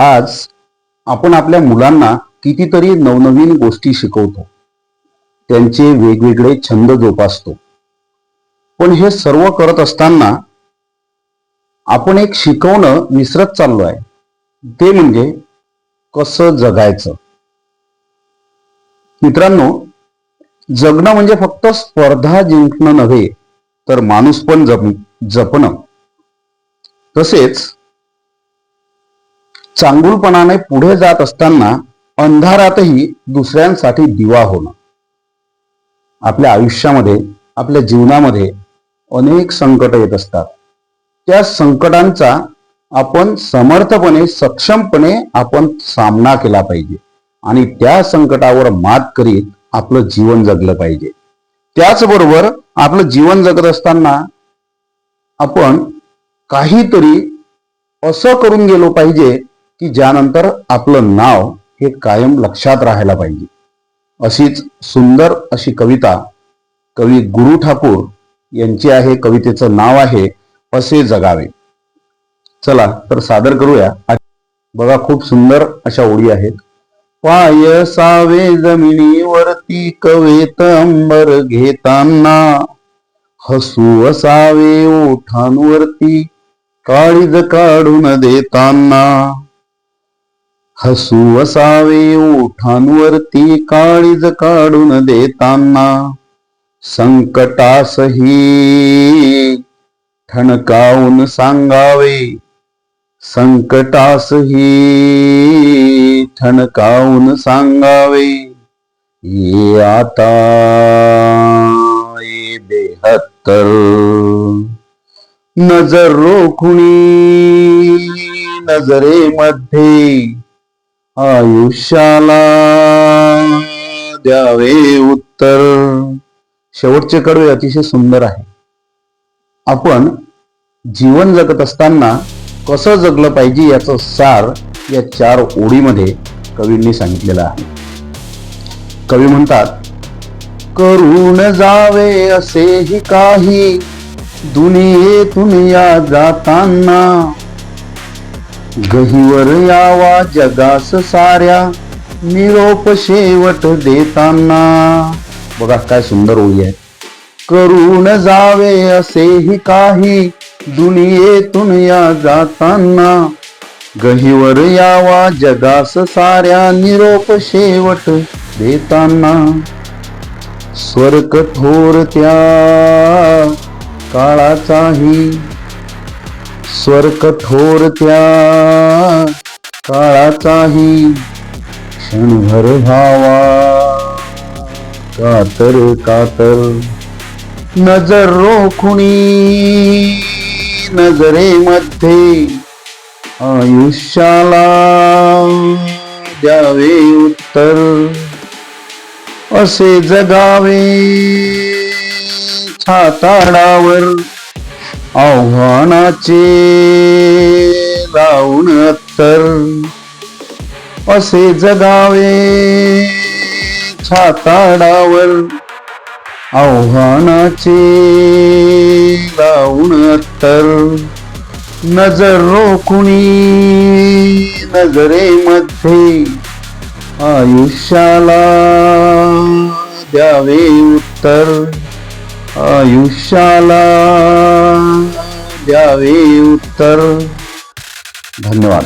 आज आपण आपल्या मुलांना कितीतरी नवनवीन गोष्टी शिकवतो. त्यांचे वेगवेगळे छंद जोपासतो. पण हे सर्व करत असताना आपण एक शिकवणं विसरत चाललो आहे. ते म्हणजे कसं जगायचं? मित्रांनो जगणं म्हणजे फक्त स्पर्धा जिंकणं नव्हे तर माणूस पण जप जपणं. तसेच चांगुलपणाने पुढे जात असताना अंधारातही दुसऱ्यांसाठी दिवा होणं. आपल्या आयुष्यामध्ये आपल्या जीवनामध्ये अनेक संकट येत असतात. त्या संकटांचा आपण समर्थपणे सक्षमपणे आपण सामना केला पाहिजे. आणि त्या संकटावर मात करीत आपलं जीवन जगलं पाहिजे. त्याचबरोबर आपलं जीवन जगत असताना आपण काहीतरी असं करून गेलो पाहिजे की ज्यानंतर आपलं नाव हे कायम लक्षात राहायला पाहिजे. अशीच सुंदर अशी कविता कवी गुरु ठाकूर यांची आहे कवितेचं नाव आहे असे जगावे. चला तर सादर करूया. बघा खूप सुंदर अशा ओळी आहेत. पाय सावे जमिनीवरती कवेत अंबर घेताना हसू असावे ओठांवरती काळीज काढून देताना. हसू असावे ओठांवरती काळीज काढून देताना. संकटासही ठणकावून सांगावे. संकटासही ठणकावून सांगावे. ये आता ये बेहत्तर. नजर रोखुणी नजरेमध्ये आयुष्याला द्यावे उत्तर. शेवटचे कडवे अतिशय सुंदर आहे. आपण जीवन जगत असताना कसं जगलं पाहिजे याचं सार या चार ओळीमध्ये कवींनी सांगितलेलं आहे. कवी म्हणतात करून जावे असेही काही दुनियेतून या जाताना गहीवर यावा जगास साऱ्या निरोप शेवट देताना. बघा काय सुंदर ओळी आहे. करून जावे असेही काही दुनियेतून या जाताना. गहीवर यावा जगास साऱ्या निरोप शेवट देताना. स्वर कठोर त्या काळाचाही स्वर कठोर त्या काळाचाही क्षणभर व्हावा कातर कातर नजर रोखुणी नजरेमध्ये आयुष्याला द्यावे उत्तर. असे जगावे छाताडावर आव्हानाचे लावून अत्तर. असे जगावे छाताडावर. आव्हानाचे लावून अत्तर. नजर रोखुणी नजरेमध्ये आयुष्याला द्यावे उत्तर. आयुष्याला द्यावे उत्तर. धन्यवाद.